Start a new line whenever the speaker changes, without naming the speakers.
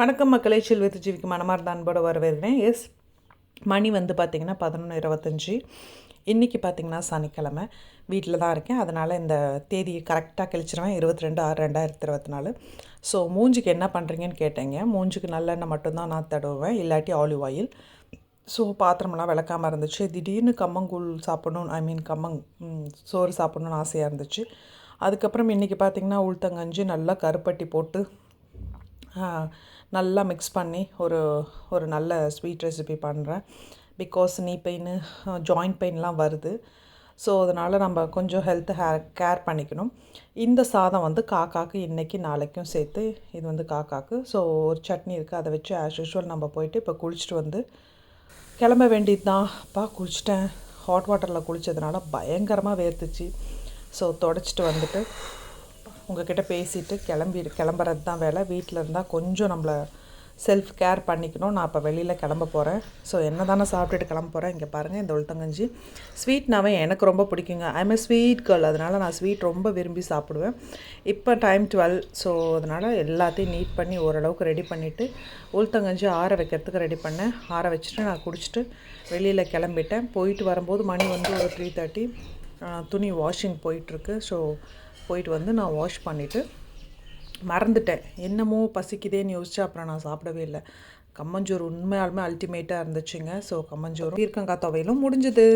வணக்கம் மக்களே செல்வத்து ஜீவிக்கு மனமார்ந்த அன்போடு வரவேற்கிறேன். எஸ் மணி வந்து பார்த்திங்கன்னா பதினொன்று இருபத்தஞ்சி. இன்றைக்கி பார்த்திங்கன்னா சனிக்கிழமை. வீட்டில் தான் இருக்கேன். அதனால் இந்த தேதியை கரெக்டாக கழிச்சிருவேன். இருபத்தி ரெண்டு ஆறு ரெண்டாயிரத்தி இருபத்தி நாலு ஸோ மூஞ்சுக்கு என்ன பண்ணுறீங்கன்னு கேட்டேங்க. மூஞ்சிக்கு நல்லெண்ணெய் மட்டும்தான் நான் தடவுவேன். இல்லாட்டி ஆலிவ் ஆயில் ஸோ பாத்திரமெல்லாம் விளக்காமல் இருந்துச்சு. திடீர்னு கம்மங்கூழ் சாப்பிடணும் ஐ மீன் கம்மங் சோறு சாப்பிடணும்னு ஆசையாக இருந்துச்சு. அதுக்கப்புறம் இன்றைக்கி பார்த்திங்கன்னா உளுத்தங்கஞ்சி நல்லா கருப்பட்டி போட்டு நல்லா மிக்ஸ் பண்ணி ஒரு ஒரு நல்ல ஸ்வீட் ரெசிபி பண்ணுறேன் பிகாஸ் நீ பெயின் ஜாயிண்ட் பெயின்லாம் வருது. ஸோ அதனால் நம்ம கொஞ்சம் ஹெல்த் ஹேர் கேர் பண்ணிக்கணும். இந்த சாதம் வந்து காக்காக்கு இன்றைக்கி நாளைக்கும் சேர்த்து இது வந்து காக்காக்கு. ஸோ ஒரு சட்னி இருக்குது அதை வச்சு ஆஸ் யூஷுவல் நம்ம போயிட்டு இப்போ குளிச்சுட்டு வந்து கிளம்ப வேண்டியது தான்ப்பா குளிச்சிட்டேன் ஹாட் வாட்டரில் குளித்ததுனால பயங்கரமாக வேர்த்துச்சு. ஸோ தொடச்சிட்டு வந்துட்டு உங்ககிட்ட பேசிட்டு கிளம்பி கிளம்புறது தான் வேலை. வீட்டில் இருந்தால் கொஞ்சம் நம்மளை செல்ஃப் கேர் பண்ணிக்கணும். நான் இப்போ வெளியில் கிளம்ப போகிறேன் ஸோ என்ன தானே சாப்பிட்டுட்டு கிளம்ப போகிறேன் இங்கே பாருங்கள் இந்த உளுத்தங்கஞ்சி ஸ்வீட்னாவே எனக்கு ரொம்ப பிடிக்குங்க. ஐம் எ ஸ்வீட் கேர்ள் அதனால் நான் ஸ்வீட் ரொம்ப விரும்பி சாப்பிடுவேன். இப்போ டைம் டுவெல் ஸோ அதனால் எல்லாத்தையும் நீட் பண்ணி ஓரளவுக்கு ரெடி பண்ணிவிட்டு உளுத்தங்கஞ்சி ஆற வைக்கிறதுக்கு ரெடி பண்ணேன். ஆற வச்சுட்டு நான் குடிச்சிட்டு வெளியில் கிளம்பிட்டேன். போயிட்டு வரும்போது மணி வந்து ஒரு த்ரீ தேர்ட்டி துணி வாஷிங் போயிட்டுருக்கு. ஸோ போயிட்டு வந்து நான் வாஷ் பண்ணிவிட்டு மறந்துட்டேன். என்னமோ பசிக்குதேன்னு யோசிச்சு அப்புறம் நான் சாப்பிடவே இல்லை. கம்மஞ்சோறு உண்மையாலுமே அல்டிமேட்டாக இருந்துச்சுங்க. ஸோ கம்மஞ்சோறும் ஈர்க்கங்கா துவையலும் முடிஞ்சுது.